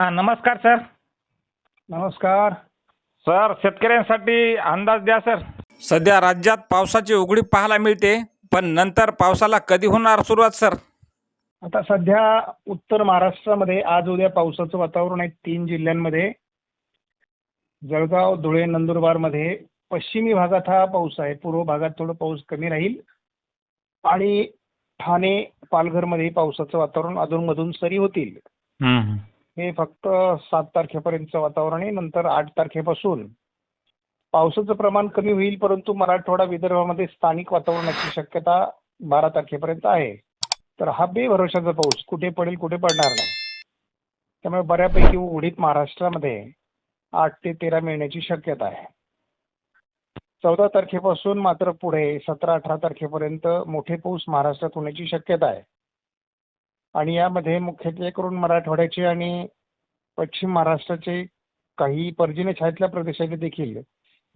हा नमस्कार सर. नमस्कार. सर शेतकऱ्यांसाठी अंदाज द्या सर. सध्या राज्यात पावसाची उघडी पाहायला मिळते पण नंतर पावसाला कधी होणार सुरुवात सर? आता सध्या उत्तर महाराष्ट्रामध्ये आज उद्या पावसाचं वातावरण आहे तीन जिल्ह्यांमध्ये. जळगाव धुळे नंदुरबारमध्ये पश्चिमी भागात हा पाऊस आहे. पूर्व भागात थोडं पाऊस कमी राहील. आणि ठाणे पालघरमध्ये पावसाचं वातावरण अधूनमधून सरी होतील. हे फक्त सात तारखेपर्यंतचं वातावरण आहे. नंतर आठ तारखेपासून पावसाचं प्रमाण कमी होईल परंतु मराठवाडा विदर्भामध्ये स्थानिक वातावरणाची शक्यता बारा तारखेपर्यंत आहे. तर हा बेभरवशाचा पाऊस कुठे पडेल कुठे पडणार नाही. त्यामुळे बऱ्यापैकी उघडीत महाराष्ट्रामध्ये आठ ते तेरा मिळण्याची शक्यता आहे. चौदा तारखेपासून मात्र पुढे सतरा अठरा तारखेपर्यंत मोठे पाऊस महाराष्ट्रात होण्याची शक्यता आहे. आणि यामध्ये मुख्यत्वे करून मराठवाड्याचे आणि पश्चिम महाराष्ट्राचे काही पर्जन्य छायातल्या प्रदेशाचे देखील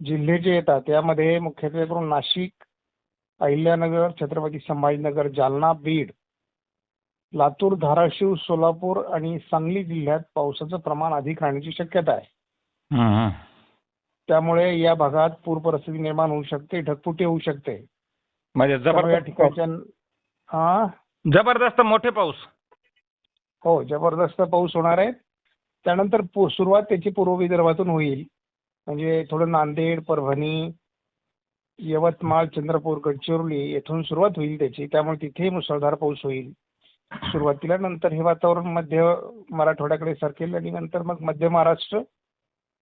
जिल्हे जे येतात यामध्ये मुख्यत्वे करून नाशिक अहिल्यानगर छत्रपती संभाजीनगर जालना बीड लातूर धाराशिव सोलापूर आणि सांगली जिल्ह्यात पावसाचं प्रमाण अधिक राहण्याची शक्यता आहे. त्यामुळे या भागात पूर परिस्थिती निर्माण होऊ शकते ढगफुटी होऊ शकते. म्हणजे या ठिकाणच्या हा? जबरदस्त मोठे पाऊस. हो जबरदस्त पाऊस होणार आहे. त्यानंतर पु- सुरुवात त्याची पूर्व विदर्भातून होईल. म्हणजे थोडं नांदेड परभणी यवतमाळ चंद्रपूर गडचिरोली येथून सुरुवात होईल त्याची. त्यामुळे तिथे मुसळधार पाऊस होईल. सुरुवातीला नंतर हे वातावरण मध्य मराठवाड्याकडे सरकेल आणि नंतर मग मध्य महाराष्ट्र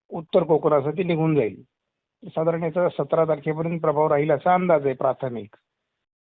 उत्तर कोकणासाठी निघून जाईल. साधारण याचा सतरा तारखेपर्यंत प्रभाव राहील असा अंदाज आहे प्राथमिक.